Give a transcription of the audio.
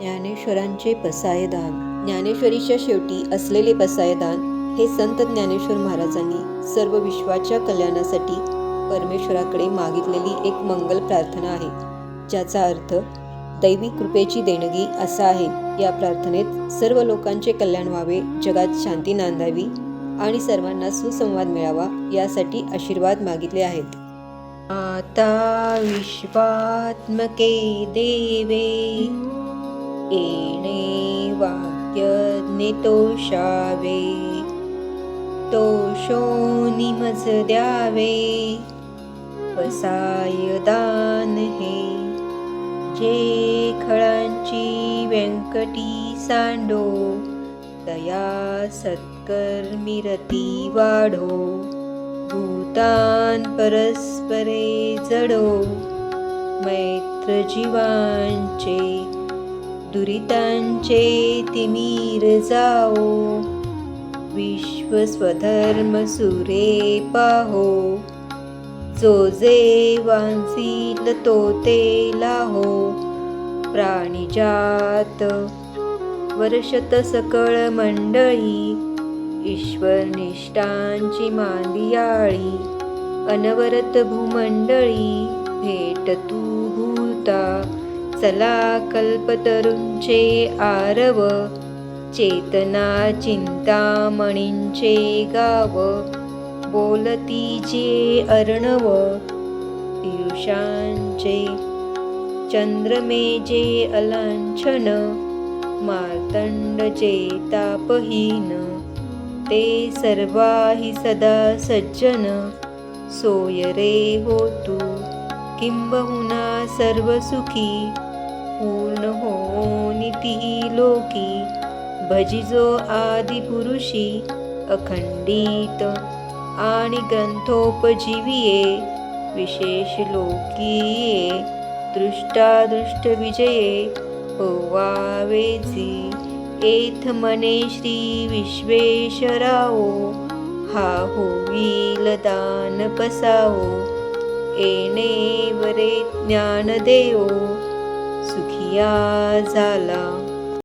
ज्ञानेश्वरांचे पसायदान. ज्ञानेश्वरीच्या शेवटी असलेले पसायदान हे संत ज्ञानेश्वर महाराजांनी सर्व विश्वाच्या कल्याणासाठी परमेश्वराकडे मागितलेली एक मंगल प्रार्थना आहे. ज्याचा अर्थ दैवी कृपेची देणगी असा आहे. या प्रार्थनेत सर्व लोकांचे कल्याण व्हावे जगात शांती नांदावी आणि सर्वांना सुसंवाद मिळावा यासाठी आशीर्वाद मागितले आहेत. आता विश्वात्मके देवे येणे वाक्य नितोषावे. तोषो निमज द्यावे. पसायदान हे. जे खळांची व्यंकटी सांडो दया सत्कर्मिरती वाढो. भूतान परस्परे जडो मैत्र जीवांचे दुरितांचे तिमीर जाओ. विश्व स्वधर्म सुरे पाहो. जो जे वांसील तो ते लाहो. प्राणिजात वर्षत सकळ मंडळी ईश्वरनिष्ठांची मांदियाळी अनवरत भूमंडळी भेट तू भूता. चला कल्पतरुंचे आरव चेतना चिंतामणींचे गाव. बोलती जे अर्णव पियुषांचे चंद्रमेजे अलांछन मार्तंड तापहीन. ते सर्वाही सदा सज्जन सोय रे हो किंबहुना सर्व ऊन पूर्ण हो निती लोकी. भजिजो आदिपुरुषी अखंडित आणि ग्रंथोपजीविये विशेष लोकीये दृष्टादृष्ट विजये होवावेची एथ मने श्री विश्वेश्वराओ हा होईल दान पसाओ येणे वरे ज्ञान देओ सुखिया झाला